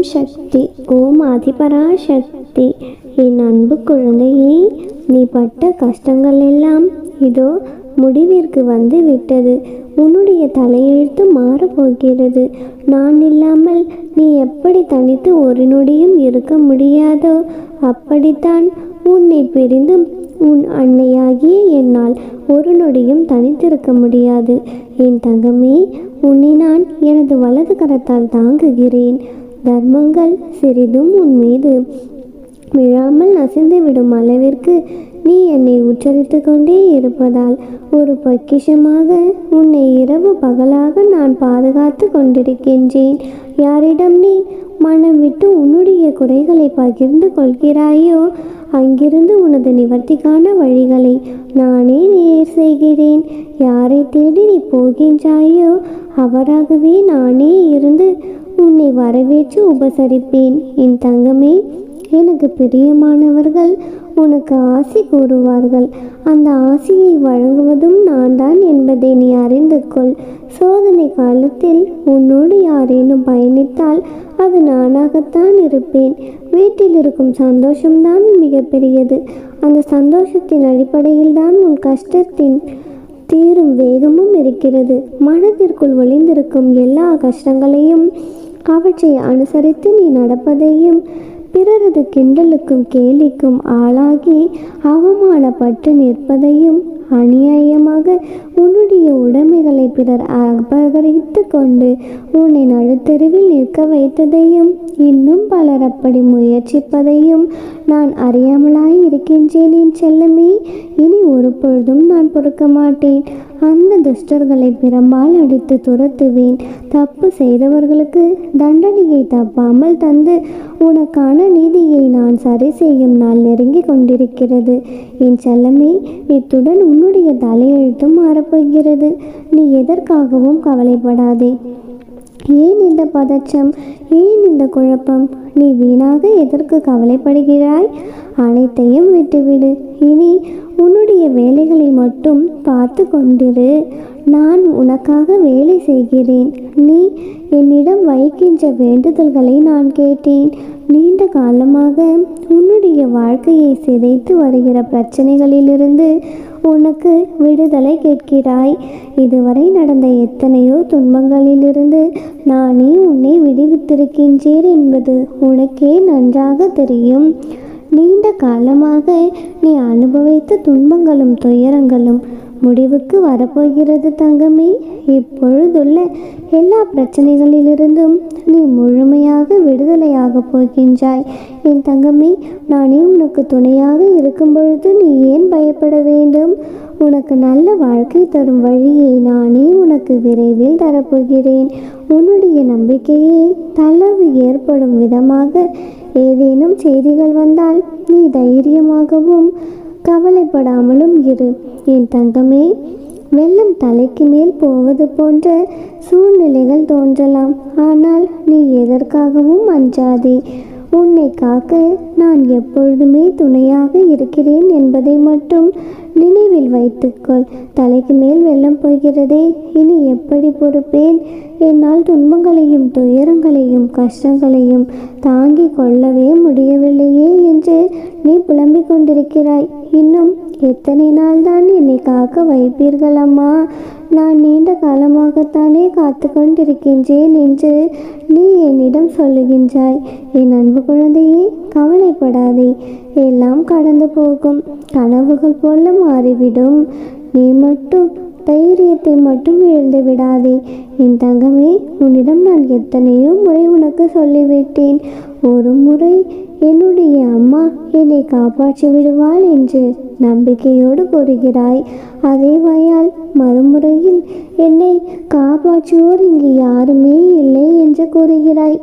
ஓம் சக்தி ஓம் அதிபரா சக்தி என் அன்பு குழந்தையே நீ பட்ட கஷ்டங்கள் எல்லாம் இதோ முடிவிற்கு வந்து விட்டது. உன்னுடைய தலையெழுத்து மாறப்போகிறது நான் இல்லாமல் நீ எப்படி தனித்து ஒரு நொடியும் இருக்க முடியாதோ அப்படித்தான் உன்னை பிரிந்து உன் அன்னையாகிய என்னால் ஒரு நொடியும் தனித்திருக்க முடியாது. என் தங்கமே உன்னை நான் எனது வலது கரத்தால் தாங்குகிறேன். தர்மங்கள் சிறிதும் உன் மீது. விழாமல் நசிந்து விடும் அளவிற்கு நீ என்னை உச்சரித்து கொண்டே இருப்பதால் ஒரு பொக்கிஷமாக உன்னை இரவு பகலாக நான் பாதுகாத்து கொண்டிருக்கின்றேன். யாரிடம் நீ மனம் விட்டு உன்னுடைய குறைகளை பகிர்ந்து கொள்கிறாயோ அங்கிருந்து உனது நிவர்த்திக்கான வழிகளை நானே நேர் செய்கிறேன். யாரை தேடி நீ போகின்றாயோ அவராகவே நானே இருந்து உன்னை வரவேற்று உபசரிப்பேன். என் தங்கமே எனக்கு பிரியமானவர்கள் உனக்கு ஆசி கூறுவார்கள். அந்த ஆசியை வழங்குவதும் நான் தான் என்பதை நீ அறிந்து கொள். சோதனை காலத்தில் உன்னோடு யாரேனும் பயணித்தால் அது நானாகத்தான் இருப்பேன். வீட்டில் இருக்கும் சந்தோஷம்தான் மிகப்பெரியது. அந்த சந்தோஷத்தின் அடிப்படையில் தான் உன் கஷ்டத்தின் தீரும் வேகமும் இருக்கிறது. மனதிற்குள் ஒளிந்திருக்கும் எல்லா கஷ்டங்களையும் அவற்றை அனுசரித்து நீ நடப்பதையும் பிறரது கிண்டலுக்கும் கேலிக்கும் ஆளாகி அவமானப்பட்டு நிற்பதையும் அநியாயமாக உன்னுடைய உடைமைகளை பிறர் அபகரித்து கொண்டு உன்னை நடுத்தெருவில் நிற்க வைத்ததையும் இன்னும் பலர் அப்படி முயற்சிப்பதையும் நான் அறியாமலாய் இருக்கின்றேன் என் செல்லமே. இனி ஒரு பொழுதும் நான் பொறுக்க மாட்டேன். அந்த துஷ்டர்களை பிரம்பால் அடித்து துரத்துவேன். தப்பு செய்தவர்களுக்கு தண்டனையை தப்பாமல் தந்து உனக்கான நீதியை நான் சரி செய்யும் நாள் நெருங்கி கொண்டிருக்கிறது. என் செல்லமே இத்துடன் உன்னுடைய தலையெழுத்தும் மாறப்போகிறது. நீ எதற்காகவும் கவலைப்படாதே. ஏன் இந்த பதற்றம் ஏன் இந்த குழப்பம்? நீ வீணாக எதற்கு கவலைப்படுகிறாய்? அனைத்தையும் விட்டுவிடு. இனி உன்னுடைய வேலைகளை மட்டும் பார்த்து கொண்டிரு நான் உனக்காக வேலை செய்கிறேன். நீ என்னிடம் வைக்கின்ற வேண்டுதல்களை நான் கேட்டேன். நீண்ட காலமாக உன்னுடைய வாழ்க்கையை சிதைத்து வருகிற பிரச்சனைகளிலிருந்து உனக்கு விடுதலை கேட்கிறாய். இதுவரை நடந்த எத்தனையோ துன்பங்களிலிருந்து நானே உன்னை விடுவித்திருக்கின்றேன் என்பது உனக்கே நன்றாக தெரியும். நீண்ட காலமாக நீ அனுபவித்த துன்பங்களும் துயரங்களும் முடிவுக்கு வரப்போகிறது தங்கமே. இப்பொழுதுள்ள எல்லா பிரச்சனைகளிலிருந்தும் நீ முழுமையாக விடுதலையாக போகின்றாய். என் தங்கமே நானே உனக்கு துணையாக இருக்கும் பொழுது நீ ஏன் பயப்பட வேண்டும்? உனக்கு நல்ல வாழ்க்கை தரும் வழியை நானே உனக்கு விரைவில் தரப்போகிறேன். உன்னுடைய நம்பிக்கையே தளர்வு ஏற்படும் விதமாக ஏதேனும் செய்திகள் வந்தால் நீ தைரியமாகவும் கவலைப்படாமலும் இரு. என் தங்கமே வெள்ளம் தலைக்கு மேல் போவது போன்ற சூழ்நிலைகள் தோன்றலாம். ஆனால் நீ எதற்காகவும் அஞ்சாதே. உன்னை காக்க நான் எப்பொழுதுமே துணையாக இருக்கிறேன் என்பதை மட்டும் நினைவில் வைத்துக்கொள். தலைக்கு மேல் வெள்ளம் போகிறதே இனி எப்படி பொறுப்பேன்? என்னால் துன்பங்களையும் துயரங்களையும் கஷ்டங்களையும் தாங்கிக் கொள்ளவே முடியவில்லையே என்று நீ புலம்பிக் கொண்டிருக்கிறாய். இன்னும் எத்தனை நாள் தான் என்னை காக்க வைப்பீர்கள் அம்மா நான் நீண்ட காலமாகத்தானே காத்து கொண்டிருக்கின்றேன் என்று நீ என்னிடம் சொல்லுகின்றாய். என் அன்பு குழந்தையே கவலைப்படாதே. எல்லாம் கடந்து போகும். கனவுகள் போல மாறிவிடும். நீ மட்டும் தைரியத்தை மட்டும் இழந்து விடாதே. என் தங்கமே உன்னிடம் நான் எத்தனையோ முறை உனக்கு சொல்லிவிட்டேன். ஒரு முறை என்னுடைய அம்மா என்னை காப்பாற்றி விடுவாள் என்று நம்பிக்கையோடு கூறுகிறாய். அதே வாயால் மறுமுறையில் என்னை காப்பாற்றுவோர் இங்கு யாருமே இல்லை என்று கூறுகிறாய்.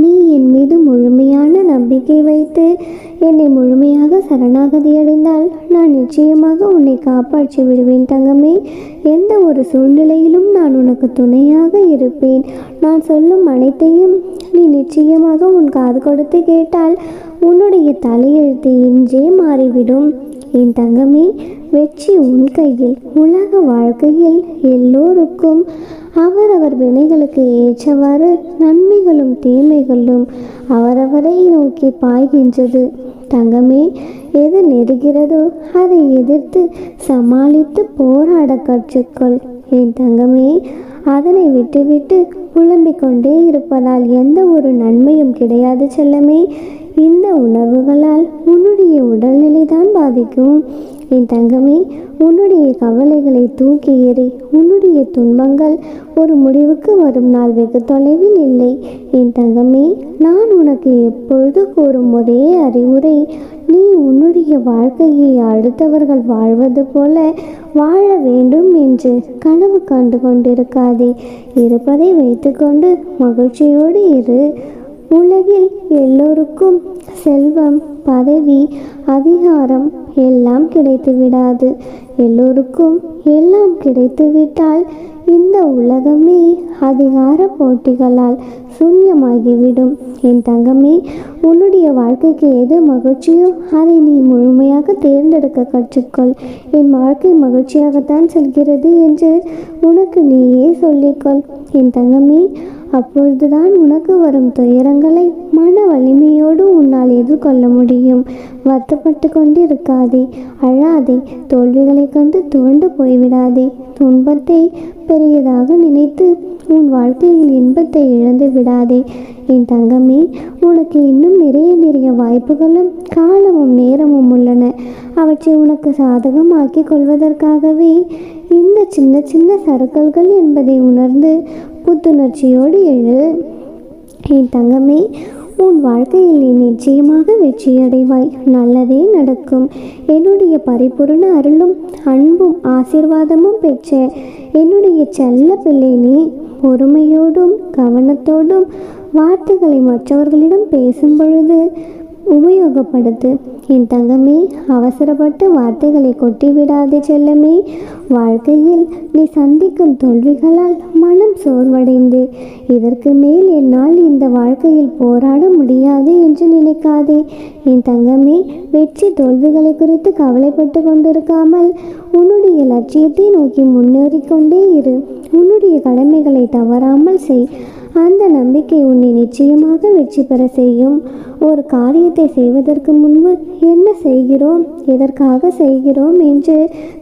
நீ என் மீது முழுமையான நம்பிக்கை வைத்து என்னை முழுமையாக சரணாகதி அடைந்தால் நான் நிச்சயமாக உன்னை காப்பாற்றி விடுவேன் தங்கமே. எந்த ஒரு சூழ்நிலையிலும் நான் உனக்கு துணையாக இருப்பேன். நான் சொல்லும் அனைத்தையும் நீ நிச்சயமாக உன் காது கொடுத்து கேட்டால் உன்னுடைய தலையெழுத்து இன்றே மாறிவிடும். என் தங்கமே வெற்றி உன் கையில் உலக வாழ்க்கையில் எல்லோருக்கும் அவரவர் வினைகளுக்கு ஏற்றவாறு நன்மைகளும் தீமைகளும் அவரவரை நோக்கி பாய்கின்றது. தங்கமே எது நெருகிறதோ அதை எதிர்த்து சமாளித்து போராட கற்றுக்கொள். என் தங்கமே அதனை விட்டுவிட்டு புலம்பிக் கொண்டே இருப்பதால் எந்த ஒரு நன்மையும் கிடையாது செல்லமே. இந்த உணர்வுகளால் உன்னுடைய உடல்நிலை தான் பாதிக்கும். என் தங்கமே உன்னுடைய கவலைகளை தூக்கி எறி உன்னுடைய துன்பங்கள் ஒரு முடிவுக்கு வரும் நாள் வெகு தொலைவில் இல்லை. என் தங்கமே நான் உனக்கு எப்பொழுது கூறும் ஒரே அறிவுரை நீ உன்னுடைய வாழ்க்கையை அடுத்தவர்கள் வாழ்வது போல வாழ வேண்டும் என்று கனவு கண்டு கொண்டிருக்காதே. இருப்பதை வைத்துக்கொண்டு மகிழ்ச்சியோடு இரு. உலகில் எல்லோருக்கும் செல்வம் பதவி அதிகாரம் எல்லாம் கிடைத்து விடாது எல்லோருக்கும் எல்லாம் கிடைத்துவிட்டால் இந்த உலகமே அதிகார போட்டிகளால் சூன்யமாகிவிடும் என் தங்கமே உன்னுடைய வாழ்க்கைக்கு எது மகிழ்ச்சியோ அதை நீ முழுமையாக தேர்ந்தெடுக்க கற்றுக்கொள். என் வாழ்க்கை மகிழ்ச்சியாகத்தான் செல்கிறது என்று உனக்கு நீயே சொல்லிக்கொள். என் தங்கமே அப்பொழுதுதான் உனக்கு வரும் துயரங்களை மன வலிமையோடு உன்னால் எதிர்கொள்ள முடியும். வருத்தப்பட்டு கொண்டிருக்காதே அழாதே தோல்விகளை கண்டு துவண்டு போய்விடாதே. துன்பத்தை பெரியதாக நினைத்து உன் வாழ்க்கையில் இன்பத்தை இழந்து விடாதே. என் தங்கமே உனக்கு இன்னும் நிறைய நிறைய வாய்ப்புகளும் காலமும் நேரமும் உள்ளன. அவற்றை உனக்கு சாதகமாக்கி கொள்வதற்காகவே இந்த சின்ன சின்ன சறுக்கல்கள் என்பதை உணர்ந்து புத்துணர்ச்சியோடு எழு. என் தங்கமே உன் வாழ்க்கையில் நீ நிச்சயமாக வெற்றியடைவாய். நல்லதே நடக்கும். என்னுடைய பரிபூர்ண அருளும் அன்பும் ஆசிர்வாதமும் பெற்ற என்னுடைய செல்ல பிள்ளை நீ. பொறுமையோடும் கவனத்தோடும் வார்த்தைகளை மற்றவர்களிடம் பேசும் பொழுது உபயோகப்படுத்து. என் தங்கமே அவசரப்பட்டு வார்த்தைகளை கொட்டிவிடாதே செல்லமே. வாழ்க்கையில் நீ சந்திக்கும் தோல்விகளால் மனம் சோர்வடைந்து இதற்கு மேல் என்னால் இந்த வாழ்க்கையில் போராட முடியாது என்று நினைக்காதே. என் தங்கமே வெற்றி தோல்விகளை குறித்து கவலைப்பட்டு கொண்டிருக்காமல் உன்னுடைய லட்சியத்தை நோக்கி முன்னேறிக்கொண்டே இரு. உன்னுடைய கடமைகளை தவறாமல் செய். அந்த நம்பிக்கை உன்னை நிச்சயமாக வெற்றி பெற செய்யும். ஒரு காரியத்தை செய்வதற்கு முன்பு என்ன செய்கிறோம்? எதற்காக செய்கிறோம் என்று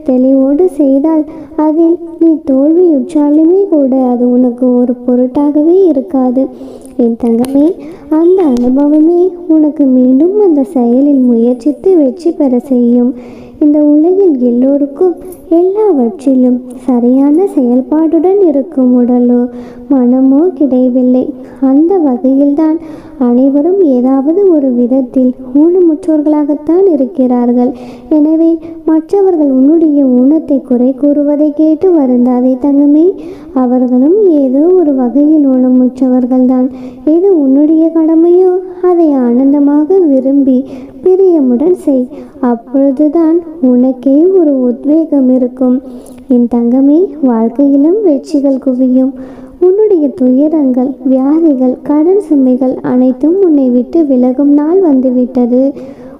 தெளிவோடு செய்தால் அதில் நீ தோல்வியுற்றாலுமே கூட அது உனக்கு ஒரு பொருட்டாகவே இருக்காது. என் தங்கமே அந்த அனுபவமே உனக்கு மீண்டும் அந்த செயலில் முயற்சித்து வெற்றி பெற செய்யும். இந்த உலகில் எல்லோருக்கும் எல்லாவற்றிலும் சரியான செயல்பாடுடன் இருக்கும் உடலோ மனமோ கிடையவில்லை. அந்த வகையில்தான் அனைவரும் ஏதாவது ஒரு விதத்தில் ஊனமுற்றோர்களாகத்தான் இருக்கிறார்கள். எனவே மற்றவர்கள் உன்னுடைய ஊனத்தை குறை கூறுவதை கேட்டு வருந்தாதே தங்கமே. அவர்களும் ஏதோ ஒரு வகையில் ஊனமுற்றவர்கள்தான். எது உன்னுடைய கடமையோ? அதை ஆனந்தமாக விரும்பி பிரியமுடன் செய். அப்பொழுதுதான் உனக்கே ஒரு உத்வேகம் இருக்கும். என் தங்கமே வாழ்க்கையிலும் வெற்றிகள் குவியும். உன்னுடைய துயரங்கள் வியாதிகள் கடன் சுமைகள் அனைத்தும் உன்னை விட்டு விலகும் நாள் வந்துவிட்டது.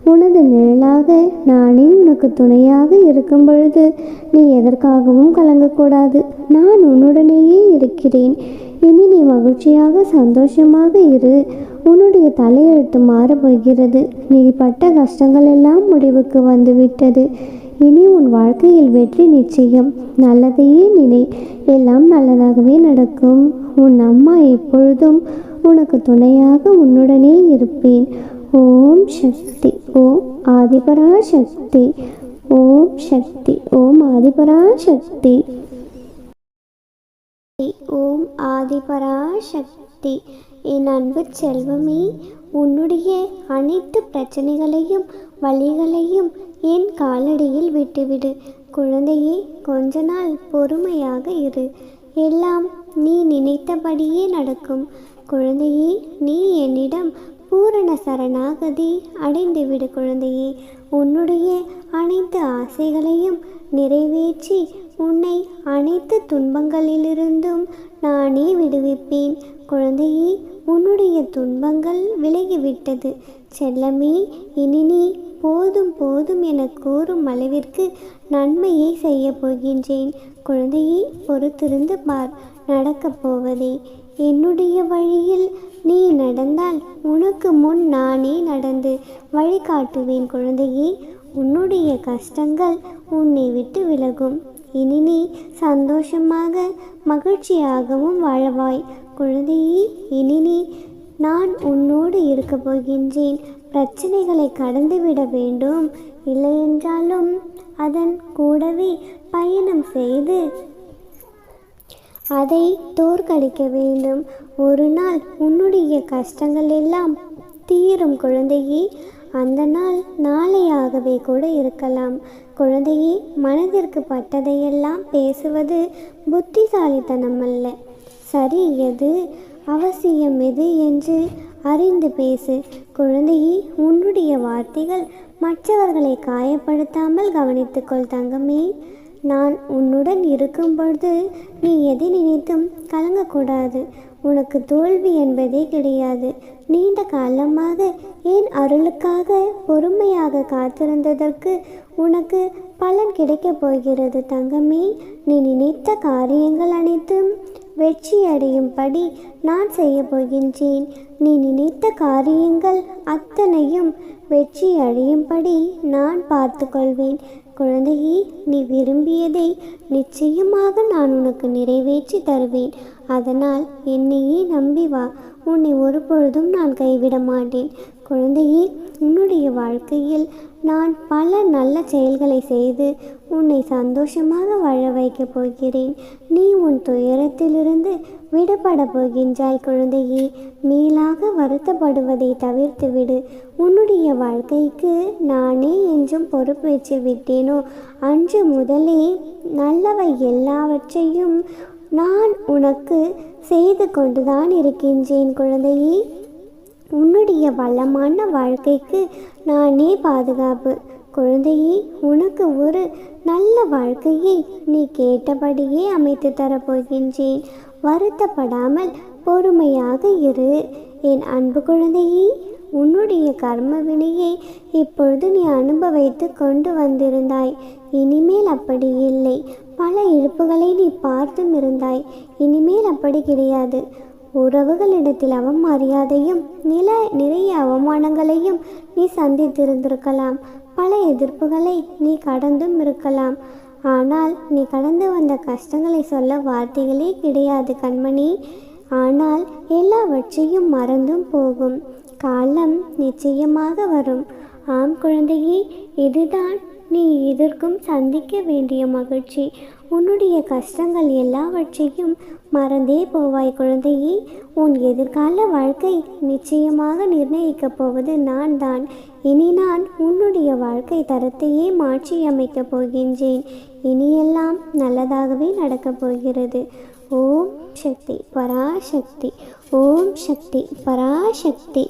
உனது நிழலாக நானே உனக்கு துணையாக இருக்கும் பொழுது நீ எதற்காகவும் கலங்கக்கூடாது. நான் உன்னுடனேயே இருக்கிறேன். இனி நீ மகிழ்ச்சியாக சந்தோஷமாக இரு. உன்னுடைய தலையெழுத்து மாறப்போகிறது. நீ பட்ட கஷ்டங்கள் எல்லாம் முடிவுக்கு வந்துவிட்டது. இனி உன் வாழ்க்கையில் வெற்றி நிச்சயம். நல்லதையே நினை. எல்லாம் நல்லதாகவே நடக்கும். உன் அம்மா எப்பொழுதும் உனக்கு துணையாக உன்னுடனே இருப்பேன். ஓம் சக்தி. ஓம் ஆதிபரா சக்தி ஓம் சக்தி. ஓம் ஆதிபரா சக்தி ஓம் ஆதிபரா சக்தி என் அன்பு செல்வமே உன்னுடைய அனைத்து பிரச்சனைகளையும் வழிகளையும் என் காலடியில் விட்டுவிடு. குழந்தையே கொஞ்ச நாள் பொறுமையாக இரு. எல்லாம் நீ நினைத்தபடியே நடக்கும். குழந்தையே நீ என்னிடம் பூரண சரணாகதி அடைந்துவிடு குழந்தையே. உன்னுடைய அனைத்து ஆசைகளையும் நிறைவேற்றி உன்னை அனைத்து துன்பங்களிலிருந்தும் நானே விடுவிப்பேன். குழந்தையே உன்னுடைய துன்பங்கள் விலகிவிட்டது. செல்லமே இனி நீ போதும் போதும் என கூறும் அளவிற்கு நன்மையை செய்ய போகின்றேன். குழந்தையை பொறுத்திருந்து பார் நடக்கப் போவதே. என்னுடைய வழியில் நீ நடந்தால் உனக்கு முன் நானே நடந்து வழிகாட்டுவேன் குழந்தையே. உன்னுடைய கஷ்டங்கள் உன்னை விட்டு விலகும். இனி நீ சந்தோஷமாக மகிழ்ச்சியாகவும் வாழவாய். குழந்தையே இனி நீ நான் உன்னோடு இருக்க போகின்றேன். பிரச்சனைகளை கடந்துவிட வேண்டும். இல்லையென்றாலும் அதன் கூடவே பயணம் செய்து அதை தோற்கடிக்க வேண்டும். ஒரு நாள் உன்னுடைய கஷ்டங்கள் எல்லாம் தீரும் குழந்தையே. அந்த நாள் நாளையாகவே கூட இருக்கலாம். குழந்தையே மனதிற்கு பட்டதையெல்லாம் பேசுவது புத்திசாலித்தனம் அல்ல சரி எது? அவசியம் எது என்று அறிந்து பேசு. குழந்தையே உன்னுடைய வார்த்தைகள் மற்றவர்களை காயப்படுத்தாமல் கவனித்துக்கொள் தங்கமே. நான் உன்னுடன் இருக்கும் பொழுது நீ எதை நினைத்தும் கலங்கக்கூடாது. உனக்கு தோல்வி என்பதே கிடையாது. நீண்ட காலமாக என் அருளுக்காக பொறுமையாக காத்திருந்ததற்கு உனக்கு பலன் கிடைக்கப் போகிறது தங்கமே. நீ நினைத்த காரியங்கள் அனைத்தும் வெற்றியடையும்படி நான் செய்ய போகின்றேன். நீ நினைத்த காரியங்கள் அத்தனையும் வெற்றியடையும்படி நான் பார்த்து கொள்வேன் குழந்தையே நீ விரும்பியதை நிச்சயமாக நான் உனக்கு நிறைவேற்றி தருவேன். அதனால் என்னையே நம்பி வா. உன்னை ஒருபொழுதும் நான் கைவிட மாட்டேன். குழந்தையே உன்னுடைய வாழ்க்கையில் நான் பல நல்ல செயல்களை செய்து உன்னை சந்தோஷமாக வாழ வைக்கப் போகிறேன். நீ உன் துயரத்திலிருந்து விடுபட போகின்றாய் குழந்தையே. மேலாக வருத்தப்படுவதை தவிர்த்து விடு. உன்னுடைய வாழ்க்கைக்கு நானே என்றும் பொறுப்பேற்று விட்டேனோ? அன்று முதலே நல்லவை எல்லாவற்றையும் நான் உனக்கு செய்து கொண்டுதான் இருக்கின்றேன் குழந்தையே. உன்னுடைய வளமான வாழ்க்கைக்கு நானே பாதுகாப்பு. குழந்தையே உனக்கு ஒரு நல்ல வாழ்க்கையை நீ கேட்டபடியே அமைத்து தரப்போகின்றேன். வருத்தப்படாமல் பொறுமையாக இரு. என் அன்பு குழந்தையே உன்னுடைய கர்ம வினையை இப்பொழுது நீ அனுபவித்து கொண்டு வந்திருந்தாய். இனிமேல் அப்படி இல்லை. பல இழப்புகளை நீ பார்த்தும் இருந்தாய். இனிமேல் அப்படி கிடையாது. உறவுகளிடத்தில் அவமரியாதையும் நில நிறைய அவமானங்களையும் நீ சந்தித்திருந்திருக்கலாம். பல எதிர்ப்புகளை நீ கடந்தும் இருக்கலாம். ஆனால் நீ கடந்து வந்த கஷ்டங்களை சொல்ல வார்த்தைகளே கிடையாது கண்மணி. ஆனால் எல்லாவற்றையும் மறந்தும் போகும். காலம் நிச்சயமாக வரும். ஆம் குழந்தையே இதுதான் நீ எதற்கும் சந்திக்க வேண்டிய மகிழ்ச்சி. உன்னுடைய கஷ்டங்கள் எல்லாவற்றையும் மறந்தே போவாய் குழந்தையே. உன் எதிர்கால வாழ்க்கை நிச்சயமாக நிர்ணயிக்கப் போவது நான் தான் இனி நான் உன்னுடைய வாழ்க்கை தரத்தையே மாற்றி அமைக்கப் போகின்றேன். இனியெல்லாம் நல்லதாகவே நடக்கப் போகிறது. ஓம் சக்தி பராசக்தி. ஓம் சக்தி பராசக்தி.